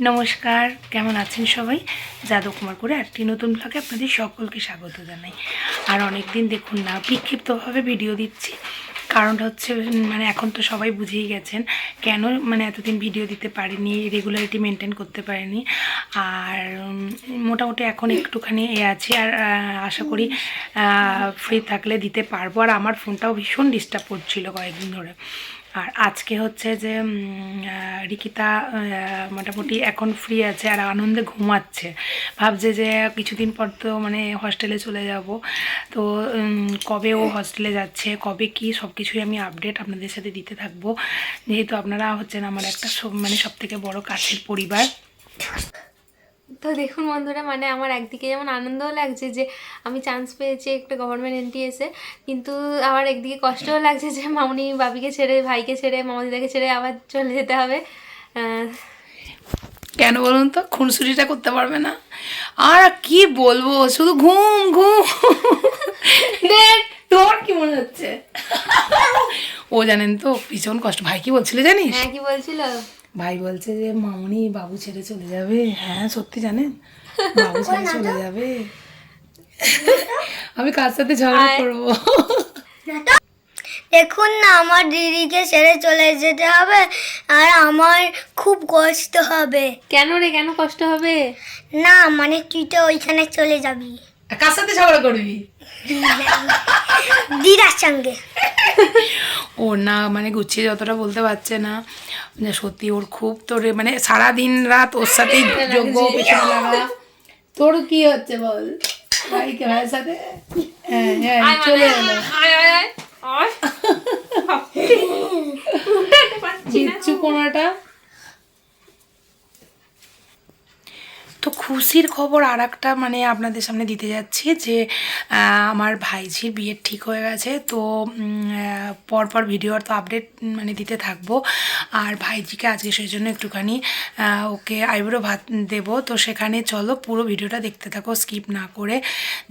নমস্কার, কেমন আছেন সবাই? যাদব কুমার করে একটি নতুন ব্লগে আপনাদের সকলকে স্বাগত জানাই। আর অনেক দিন দেখুন না, বিক্ষিপ্তভাবে ভিডিও দিচ্ছি। কারণটা হচ্ছে মানে এখন তো সবাই বুঝেই গেছেন, কেন মানে এতদিন ভিডিও দিতে পারিনি রেগুলারিটি মেনটেন করতে পারিনি। আর মোটামুটি এখন একটুখানি এ আছি, আর আশা করি ফ্রি থাকলে দিতে পারব। আর আমার ফোনটাও ভীষণ ডিস্টার্ব করছিল কয়েকদিন ধরে। আর আজকে হচ্ছে যে রিকিতা মোটামুটি এখন ফ্রি আছে আর আনন্দে ঘুমাচ্ছে। ভাবছে যে কিছুদিন পর তো মানে হস্টেলে চলে যাব। তো কবে ও হস্টেলে যাচ্ছে, কবে কি সব কিছুই আমি আপডেট আপনাদের সাথে দিতে থাকব। যেহেতু আপনারা হচ্ছেন আমার একটা মানে সব থেকে বড় কাছের পরিবার। তো দেখুন বন্ধুরা মানে আমার একদিকে যেমন আনন্দও লাগছে যে আমি চান্স পেয়েছি একটা গভর্নমেন্ট এনটিএসে কিন্তু আবার একদিকে কষ্টও লাগছে যে মামনি বাবিকে ছেড়ে ভাইকে ছেড়ে মামাদিদাকে ছেড়ে আবার চলে যেতে হবে। কেন বলুন তো? খুনসুটিটা করতে পারবে না। আর কি বলব? শুধু ঘুম ঘুম। দেখ তোমার কি মনে হচ্ছে? ও জানেন তো ভীষণ কষ্ট। ভাই কি বলছিল জানিস? হ্যাঁ কি বলছিল? ভাই বলছে যে মামনি বাবু ছেড়ে চলে যাবে। হ্যাঁ সত্যি জানেন। বাবু ছেড়ে চলে যাবে। আমি কার সাথে ঝগড়া করব? দেখুন না আমার দিদিকে ছেড়ে চলে যেতে হবে আর আমার খুব কষ্ট হবে। কেন রে? কেন কষ্ট হবে? না মানে তুই তো ওইখানে চলে যাবি। কার সাথে ঝগড়া করবি? দিদার সঙ্গে। ও না মানে গুছিয়ে যতটা বলতে পারছে না। যে সত্যি ওর খুব তোর মানে সারা দিন রাত ওর সাথেই যোগ্য পিছনে লাগা। তোর কি হচ্ছে বল? ভাইকে ভাইয়ের সাথে? হ্যাঁ হ্যাঁ মানে, চলে এলো। কিচ্ছু কোনাটা তো খুশির খবর আর একটা মানে আপনাদের সামনে দিতে যাচ্ছি যে আমার ভাইঝির বিয়ের ঠিক হয়ে গেছে, তো পরপর ভিডিওর তো আপডেট মানে দিতে থাকব। আর ভাইজিকে আজকে সেই জন্য একটুখানি ওকে আইব্রো ভাত দেব। তো সেখানে চলো পুরো ভিডিওটা দেখতে থাকো স্কিপ না করে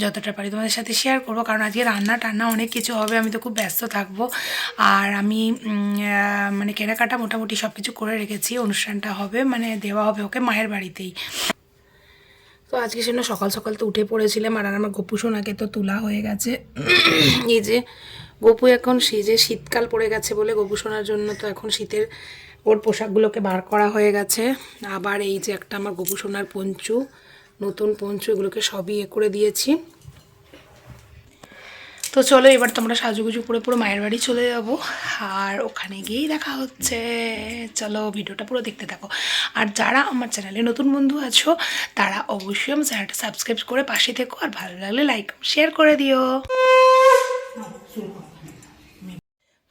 যতটা পারি তোমাদের সাথে শেয়ার করব। কারণ আজকে রান্না টান্না অনেক কিছু হবে, আমি তো খুব ব্যস্ত থাকব। আর আমি মানে কেনাকাটা মোটামুটি সব কিছু করে রেখেছি, অনুষ্ঠানটা হবে মানে দেওয়া হবে ওকে মায়ের বাড়িতেই। তো আজকে সেজন্য সকাল সকাল তো উঠে পড়েছিলাম, আর আমার গপু সোনাকে তো তোলা হয়ে গেছে। এই যে গপু এখন সেজে শীতকাল পড়ে গেছে বলে গপু সোনার জন্য তো এখন শীতের ওর পোশাকগুলোকে বার করা হয়ে গেছে। আবার এই যে একটা আমার গপু সোনার পঞ্চু, নতুন পঞ্চু, এগুলোকে সবই এ করে দিয়েছি। তো চলো এবার তোমরা সাজুগুজু করে পুরো মায়ের বাড়ি চলে যাব। আর ওখানে গিয়েই দেখা হচ্ছে। চলো ভিডিওটা পুরো দেখতে থাকো। আর যারা আমার চ্যানেলে নতুন বন্ধু আছো, তারা অবশ্যই আমার চ্যানেলটা সাবস্ক্রাইব করে পাশে থেকো। আর ভালো লাগলে লাইক শেয়ার করে দিও।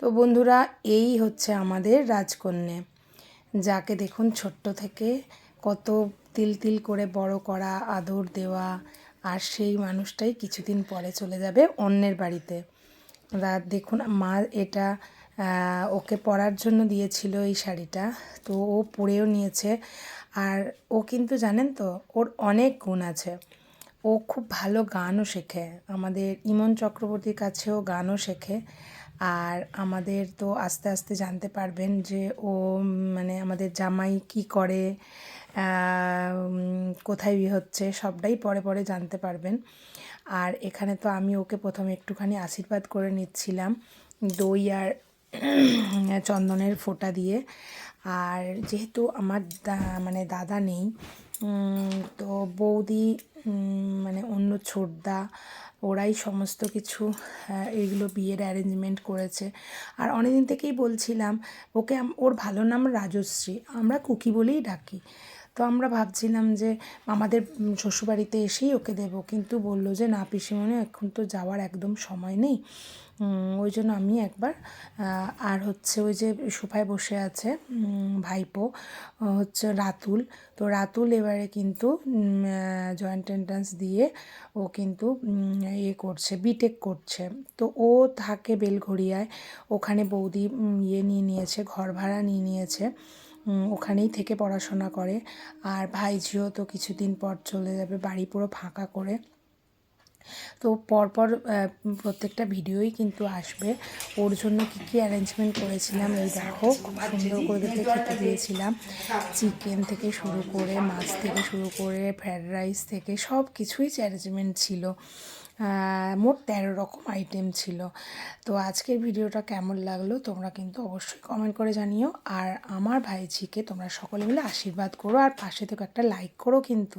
তো বন্ধুরা, এই হচ্ছে আমাদের রাজকন্যে। যাকে দেখুন ছোট্ট থেকে কত তিল তিল করে বড় করা, আদর দেওয়া আর সেই মানুষটাই কিছুদিন পরে চলে যাবে অন্যের বাড়িতে। রাত দেখুন, মা এটা ওকে পরার জন্য দিয়েছিল এই শাড়িটা, তো ও পরেও নিয়েছে। আর ও কিন্তু জানেন তো, ওর অনেক গুণ আছে। ও খুব ভালো গানও শেখে। আমাদের ইমন চক্রবর্তীর কাছেও গানও শেখে। আর আমাদের তো আস্তে আস্তে জানতে পারবেন যে ও মানে আমাদের জামাই কি করে কোথায় বিয়ে হচ্ছে সবটাই পরে পরে জানতে পারবেন। আর এখানে তো আমি ওকে প্রথমে একটুখানি আশীর্বাদ করে নিচ্ছিলাম দই আর চন্দনের ফোঁটা দিয়ে। আর যেহেতু আমার মানে দাদা নেই তো বৌদি মানে অন্য ছোটদা, ওরাই সমস্ত কিছু এইগুলো বিয়ের অ্যারেঞ্জমেন্ট করেছে। আর অনেকদিন থেকেই বলছিলাম, ওকে ওর ভালো নাম রাজশ্রী, আমরা কুকি বলেই ডাকি। তো আমরা ভাবছিলাম যে আমাদের শ্বশুরবাড়িতে এসেই ওকে দেবো। কিন্তু বলল যে, না পিসিমণি, এখন তো যাওয়ার একদম সময় নেই। ওই জন্য আমি একবার আর হচ্ছে ওই যে সোফায় বসে আছে ভাইপো হচ্ছে রাতুল। তো রাতুল এবারে কিন্তু জয়েন্ট এন্ট্রান্স দিয়ে ও কিন্তু ইয়ে করছে বিটেক করছে। তো ও থাকে বেলঘড়িয়ায়, ওখানে বৌদি ইয়ে নিয়ে নিয়েছে, ঘর ভাড়া নিয়ে নিয়েছে। ওখানেই থেকে পড়াশোনা করে। আর ভাইঝিও তো কিছুদিন পর চলে যাবে, বাড়ি পুরো ফাঁকা করে। তো পরপর প্রত্যেকটা ভিডিওই কিন্তু আসবে। ওর জন্য কী কী অ্যারেঞ্জমেন্ট করেছিলাম, এই দেখো খুব সুন্দর করে দেখে খেতে দিয়েছিলাম। চিকেন থেকে শুরু করে, মাছ থেকে শুরু করে ফ্রায়েড রাইস থেকে সব কিছুই অ্যারেঞ্জমেন্ট ছিল। মোট তেরো রকম আইটেম ছিল। তো আজকের ভিডিওটা কেমন লাগল তোমরা কিন্তু অবশ্যই কমেন্ট করে জানিও। আর আমার ভাইঝিকে তোমরা সকলে মিলে আশীর্বাদ করো আর পাশে থেকে একটা লাইক করো কিন্তু।